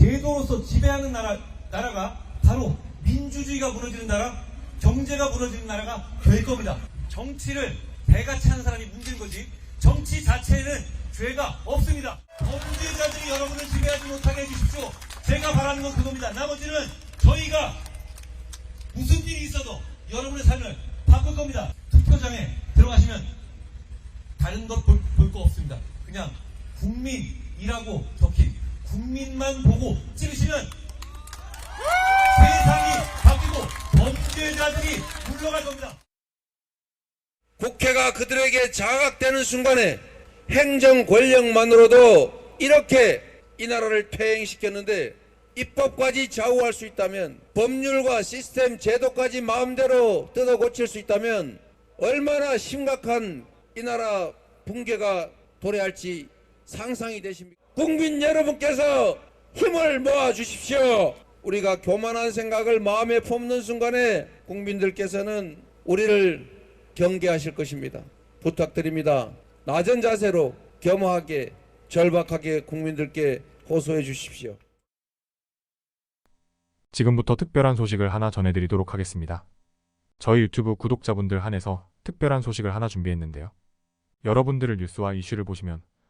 제도로서 지배하는 나라, 나라가 바로 민주주의가 무너지는 나라, 경제가 무너지는 나라가 될 겁니다. 정치를 배가 차는 사람이 문제인 거지, 정치 자체에는 죄가 없습니다. 범죄자들이 여러분을 지배하지 못하게 해주십시오. 제가 바라는 건 그겁니다. 나머지는 저희가 무슨 일이 있어도 여러분의 삶을 바꿀 겁니다. 투표장에 들어가시면 다른 것 볼 거 없습니다. 그냥 국민이라고 적힌 국민만 보고 찍으시면 세상이 바뀌고 범죄자들이 물러갈 겁니다. 국회가 그들에게 장악되는 순간에 행정 권력만으로도 이렇게 이 나라를 퇴행시켰는데 입법까지 좌우할 수 있다면 법률과 시스템 제도까지 마음대로 뜯어 고칠 수 있다면 얼마나 심각한 이 나라 붕괴가 도래할지 상상이 되십니까? 국민 여러분께서 힘을 모아 주십시오. 우리가 교만한 생각을 마음에 품는 순간에 국민들께서는 우리를 경계하실 것입니다. 부탁드립니다. 낮은 자세로 겸허하게 절박하게 국민들께 호소해 주십시오. 지금부터 특별한 소식을 하나 전해드리도록 하겠습니다. 저희 유튜브 구독자분들 한해서 특별한 소식을 하나 준비했는데요. 여러분들을 뉴스와 이슈를 보시면